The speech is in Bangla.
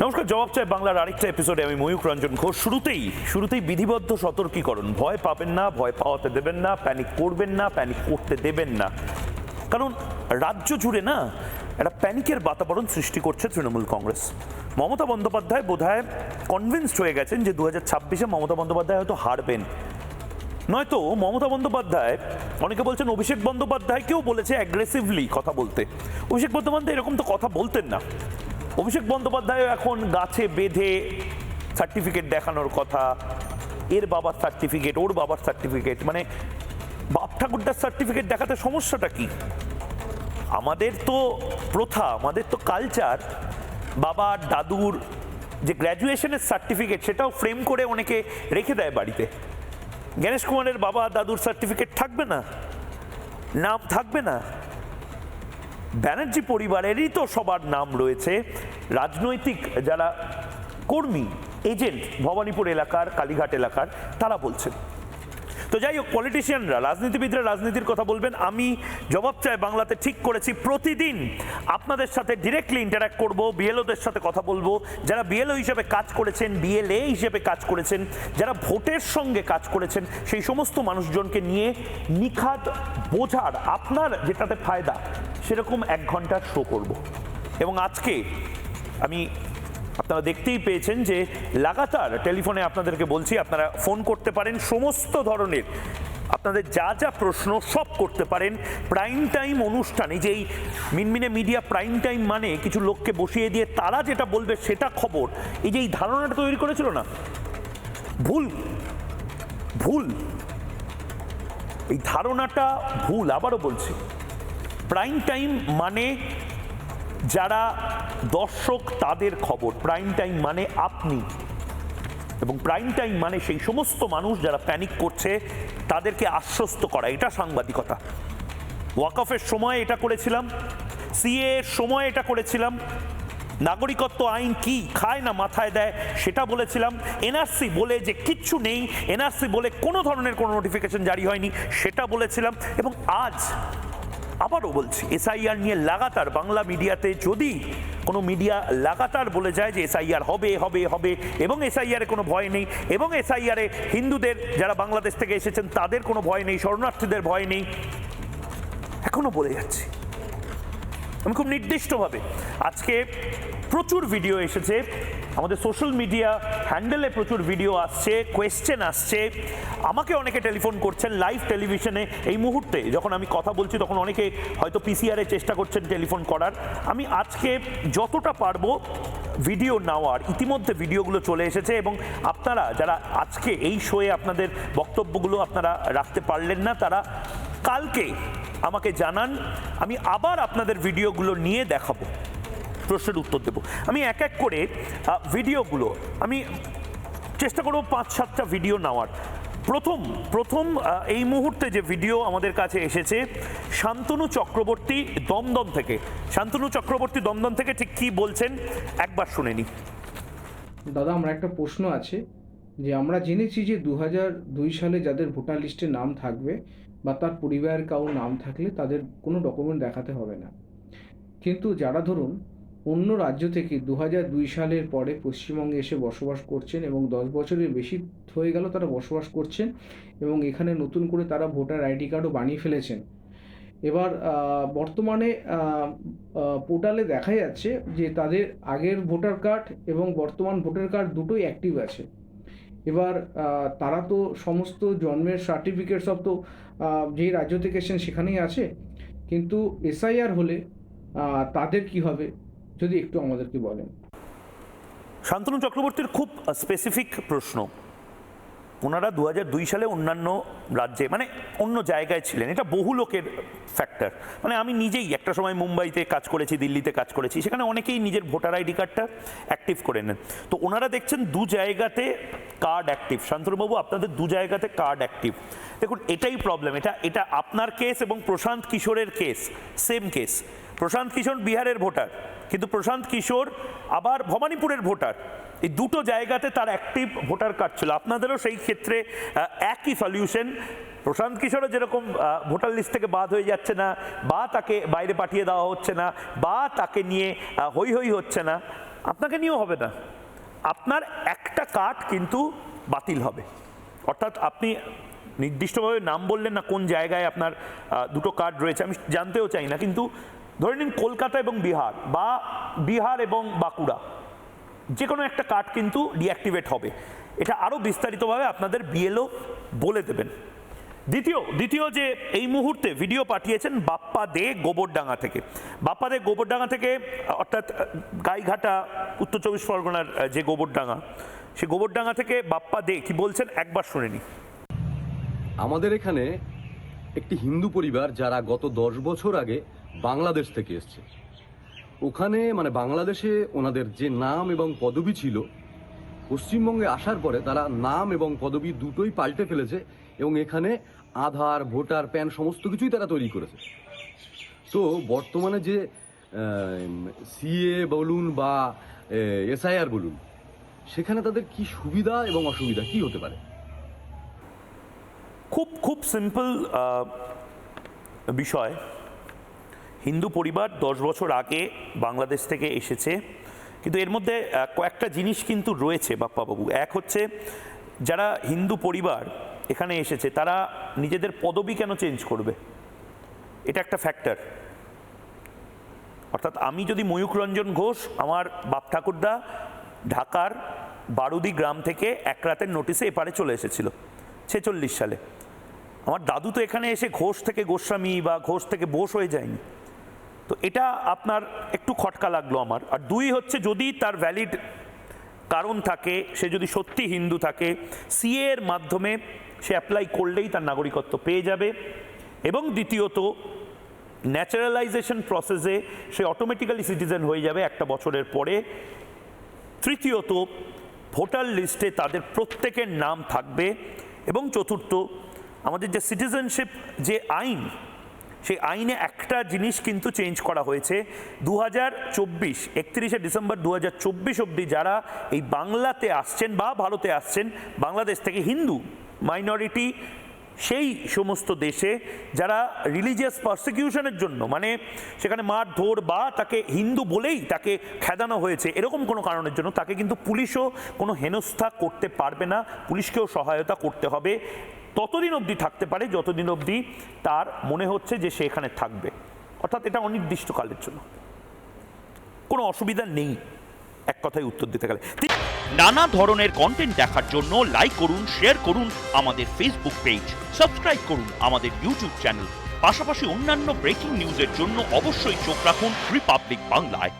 নমস্কার, জবাব চাই বাংলার আরেকটা এপিসোডে আমি ময়ূক রঞ্জন ঘোষ। শুরুতেই শুরুতেই বিধিবদ্ধ সতর্কীকরণ। ভয় পাবেন না, ভয় পাওয়াতে দেবেন না প্যানিক করবেন না প্যানিক করতে দেবেন না। কারণ রাজ্য জুড়ে না একটা প্যানিকের বাতাবরণ সৃষ্টি করছে তৃণমূল কংগ্রেস। মমতা বন্দ্যোপাধ্যায় বোধহয় কনভিন্সড হয়ে গেছেন যে দু হাজার ছাব্বিশে মমতা বন্দ্যোপাধ্যায় হয়তো হারবেন। নয়তো মমতা বন্দ্যোপাধ্যায়, অনেকে বলছেন অভিষেক বন্দ্যোপাধ্যায়কেও বলেছে অ্যাগ্রেসিভলি কথা বলতে। অভিষেক বন্দ্যোপাধ্যায় এরকম তো কথা বলতেন না। অভিষেক বন্দ্যোপাধ্যায় এখন গাছে বেঁধে সার্টিফিকেট দেখানোর কথা। এর বাবার সার্টিফিকেট ওর বাবার সার্টিফিকেট মানে বাপ ঠাকুরটার সার্টিফিকেট দেখাতে সমস্যাটা কি? আমাদের তো প্রথা, আমাদের তো কালচার বাবা দাদুর যে গ্র্যাজুয়েশনের সার্টিফিকেট সেটাও ফ্রেম করে অনেকে রেখে দেয় বাড়িতে। গণেশ কুমারের বাবা দাদুর সার্টিফিকেট থাকবে না? নাম থাকবে না? ব্যানার্জি পরিবারেরই তো সবার নাম রয়েছে। রাজনৈতিক যারা কর্মী, এজেন্ট, ভবানীপুর এলাকার, কালীঘাট এলাকার, তারা বলছেন। তো যাই হোক পলিটিশিয়ানরা রাজনীতিবিদরা রাজনীতির কথা বলবেন, আমি জবাব চাই বাংলাতে ঠিক করেছি। প্রতিদিন আপনাদের সাথে ডিরেক্টলি ইন্টারাক্ট করব, বিএলওদের সাথে কথা বলব। যারা বিএলও হিসেবে কাজ করেছেন, বিএলএ হিসেবে কাজ করেছেন, যারা ভোটের সঙ্গে কাজ করেছেন, সেই সমস্ত মানুষজনকে নিয়ে নিখাত বোঝার, আপনার যেটাতে ফায়দা, সেরকম এক ঘণ্টার শো করব। এবং আজকে আমি আপনারা দেখতেই পেয়েছেন যে লাগাতার টেলিফোনে আপনাদেরকে বলছি, আপনারা ফোন করতে পারেন সমস্ত ধরনের। আপনাদের যা যা প্রশ্ন সব করতে পারেন। প্রাইম টাইম অনুষ্ঠানে যেই মিনমিনে মিডিয়া প্রাইম টাইম মানে কিছু লোককে বসিয়ে দিয়ে তারা যেটা বলবে সেটা খবর। এই যে এই ধারণাটা তৈরি করেছিল না? ভুল ভুল। এই ধারণাটা ভুল, আবারও বলছি। প্রাইম টাইম মানে যারা দর্শক তাদের খবর প্রাইম টাইম মানে আপনি। এবং প্রাইম টাইম মানে সেই সমস্ত মানুষ যারা প্যানিক করছে, তাদেরকে আশ্বস্ত করা, এটা সাংবাদিকতা। ওয়াকফের সময় এটা করেছিলাম সিএ সময় এটা করেছিলাম। নাগরিকত্ব আইন কি, খায় না মাথায় দেয়, সেটা বলেছিলাম। এনআরসি বলে যে কিচ্ছু নেই এনআরসি বলে কোনো ধরনের কোনো নোটিফিকেশন জারি হয়নি, সেটা বলেছিলাম। এবং আজ আবারও বলছি, এসআইআর নিয়ে লাগাতার বাংলা মিডিয়াতে যদি কোনো মিডিয়া লাগাতার বলে যায় যে এসআইআর হবে হবে হবে, এবং এসআইআরে কোনো ভয় নেই, এবং এসআইআরে হিন্দুদের যারা বাংলাদেশ থেকে এসেছেন তাদের কোনো ভয় নেই, শরণার্থীদের ভয় নেই, এখনও বলে যাচ্ছি। আমি খুব নির্দিষ্টভাবে আজকে প্রচুর ভিডিও এসেছে আমাদের সোশ্যাল মিডিয়া হ্যান্ডেলে প্রচুর ভিডিও আসছে কোয়েশ্চেন আসছে। আমাকে অনেকে টেলিফোন করছেন লাইভ টেলিভিশনে এই মুহূর্তে। যখন আমি কথা বলছি, তখন অনেকে হয়তো পিসিআরে চেষ্টা করছেন টেলিফোন করার। আমি আজকে যতটা পারব ভিডিও নেওয়ার, ইতিমধ্যে ভিডিওগুলো চলে এসেছে এবং আপনারা যারা আজকে এই শোয়ে আপনাদের বক্তব্যগুলো আপনারা রাখতে পারলেন না, তারা কালকে আমাকে জানান। আমি আবার আপনাদের ভিডিওগুলো নিয়ে দেখাবো। প্রশ্নের উত্তর দেব। আমি এক এক করে ভিডিওগুলো, আমি চেষ্টা করব পাঁচ সাতটা ভিডিও নেওয়ার। প্রথম প্রথম এই মুহূর্তে যে ভিডিও আমাদের কাছে এসেছে, শান্তনু চক্রবর্তী দমদম থেকে। শান্তনু চক্রবর্তী দমদম থেকে ঠিক কি বলছেন, একবার শুনে নি। দাদা, আমার একটা প্রশ্ন আছে, যে আমরা জেনেছি যে দু দুই সালে যাদের ভোটার লিস্টে নাম থাকবে বা তার পরিবারের কারোর নাম থাকলে তাদের কোনো ডকুমেন্ট দেখাতে হবে না। কিন্তু যারা ধরুন অন্য রাজ্য থেকে দু দুই সালের পরে পশ্চিমবঙ্গে এসে বসবাস করছেন এবং দশ বছরের বেশি হয়ে গেল তারা বসবাস করছেন এবং এখানে নতুন করে তারা ভোটার আইডি কার্ডও বানিয়ে ফেলেছেন। এবার বর্তমানে পোর্টালে দেখা যাচ্ছে যে তাদের আগের ভোটার কার্ড এবং বর্তমান ভোটার কার্ড দুটোই অ্যাক্টিভ আছে। এবার তারা তো সমস্ত জন্মের সার্টিফিকেট সব তো যেই রাজ্য থেকে এসেছেন সেখানেই আছে। কিন্তু এসআইআর হলে তাদের কি হবে? যদি একটু আমাদেরকে বলেন। শান্তনু চক্রবর্তীর খুব স্পেসিফিক প্রশ্ন। ওনারা দু সালে অন্যান্য রাজ্যে মানে অন্য জায়গায় ছিলেন। এটা বহু লোকের ফ্যাক্টর মানে আমি নিজেই একটা সময় মুম্বাইতে কাজ করেছি, দিল্লিতে কাজ করেছি। সেখানে অনেকেই নিজের ভোটার আইডি কার্ডটা অ্যাক্টিভ করে নেন। তো ওনারা দেখছেন দু জায়গাতে কার্ড অ্যাক্টিভ শান্তনুবাবু, আপনাদের দু জায়গাতে কার্ড অ্যাক্টিভ দেখুন, এটাই প্রবলেম এটা এটা আপনার কেস এবং প্রশান্ত কিশোরের case same case Prashant Kishor বিহারের ভোটার, কিন্তু প্রশান্ত কিশোর আবার ভবানীপুরের ভোটার। এই দুটো জায়গাতে তার অ্যাক্টিভ ভোটার কার্ড ছিল। আপনাদেরও সেই ক্ষেত্রে একই সলিউশন প্রশান্ত কিশোরও যেরকম ভোটার লিস্ট থেকে বাদ হয়ে যাচ্ছে না, বা তাকে বাইরে পাঠিয়ে দেওয়া হচ্ছে না, বা তাকে নিয়ে হই হই হচ্ছে না, আপনাকে নিয়েও হবে না। আপনার একটা কার্ড কিন্তু বাতিল হবে। অর্থাৎ আপনি নির্দিষ্টভাবে নাম বললেন না কোন জায়গায় আপনার দুটো কার্ড রয়েছে। আমি জানতেও চাই না, কিন্তু ধরে নিন কলকাতা এবং বিহার বা বিহার এবং বাঁকুড়া যে কোনো একটা কার্ড কিন্তু ডিঅ্যাক্টিভেট হবে। এটা আরও বিস্তারিতভাবে আপনাদের বিএলও বলে দেবেন। দ্বিতীয় দ্বিতীয় যে এই মুহূর্তে ভিডিও পাঠিয়েছেন বাপ্পা দে গোবরডাঙ্গা থেকে। বাপ্পা দে গোবরডাঙ্গা থেকে, অর্থাৎ গাইঘাটা, উত্তর চব্বিশ পরগনার যে গোবরডাঙ্গা, সে গোবরডাঙ্গা থেকে বাপ্পা দে কি বলছেন একবার শুনে নি আমাদের এখানে একটি হিন্দু পরিবার যারা গত দশ বছর আগে বাংলাদেশ থেকে এসছে। ওখানে মানে বাংলাদেশে ওনাদের যে নাম এবং পদবি ছিল, পশ্চিমবঙ্গে আসার পরে তারা নাম এবং পদবি দুটোই পাল্টে ফেলেছে এবং এখানে আধার, ভোটার, প্যান সমস্ত কিছুই তারা তৈরি করেছে। তো বর্তমানে যে সিএ বলুন বা এসআইআর বলুন, সেখানে তাদের কি সুবিধা এবং অসুবিধা কি হতে পারে? খুব সিম্পল বিষয়। হিন্দু পরিবার দশ বছর আগে বাংলাদেশ থেকে এসেছে। কিন্তু এর মধ্যে কয়েকটা জিনিস কিন্তু রয়েছে, বাপ্পাবাবু। এক হচ্ছে, যারা হিন্দু পরিবার এখানে এসেছে, তারা নিজেদের পদবি কেন চেঞ্জ করবে? এটা একটা ফ্যাক্টর অর্থাৎ আমি যদি ময়ূক রঞ্জন ঘোষ, আমার বাপ ঠাকুরদা ঢাকার বারুদি গ্রাম থেকে এক রাতের নোটিসে এপারে চলে এসেছিল, ছেচল্লিশ সালে। আমার দাদু তো এখানে এসে ঘোষ থেকে গোস্বামী বা ঘোষ থেকে বোস হয়ে যায়নি। তো এটা আপনার একটু খটকা লাগল আমার। আর দুই হচ্ছে যদি তার ভ্যালিড কারণ থাকে, সে যদি সত্যি হিন্দু থাকে সিএ এর মাধ্যমে সে অ্যাপ্লাই করলেই তার নাগরিকত্ব পেয়ে যাবে। এবং দ্বিতীয়ত ন্যাচারালাইজেশন প্রসেসে সে অটোমেটিক্যালি সিটিজেন হয়ে যাবে একটা বছরের পরে। তৃতীয়ত, ভোটার লিস্টে তাদের প্রত্যেকের নাম থাকবে। এবং চতুর্থ আমাদের যে সিটিজেনশিপ যে আইন, সেই আইনে একটা জিনিস কিন্তু চেঞ্জ করা হয়েছে। দু হাজার চব্বিশ, একত্রিশে ডিসেম্বর দু হাজার চব্বিশ অবধি যারা এই বাংলাতে আসছেন বা ভারতে আসছেন, বাংলাদেশ থেকে হিন্দু মাইনরিটি সেই সমস্ত দেশে যারা রিলিজিয়াস পারসিকিউশনের জন্য মানে সেখানে মারধর বা তাকে হিন্দু বলেই তাকে খেদানো হয়েছে, এরকম কোনো কারণের জন্য তাকে কিন্তু পুলিশও কোনো হেনস্থা করতে পারবে না, পুলিশকেও সহায়তা করতে হবে। ততদিন অবধি থাকতে পারে, যতদিন অবধি তার মনে হচ্ছে যে সে এখানে থাকবে। অর্থাৎ এটা অনির্দিষ্টকালের জন্য। কোনো অসুবিধা নেই, এক কথায় উত্তর দিতে গেলে। নানা ধরনের কন্টেন্ট দেখার জন্য লাইক করুন শেয়ার করুন আমাদের ফেসবুক পেজ সাবস্ক্রাইব করুন আমাদের ইউটিউব চ্যানেল পাশাপাশি অন্যান্য ব্রেকিং নিউজের জন্য অবশ্যই চোখ রাখুন রিপাবলিক বাংলায়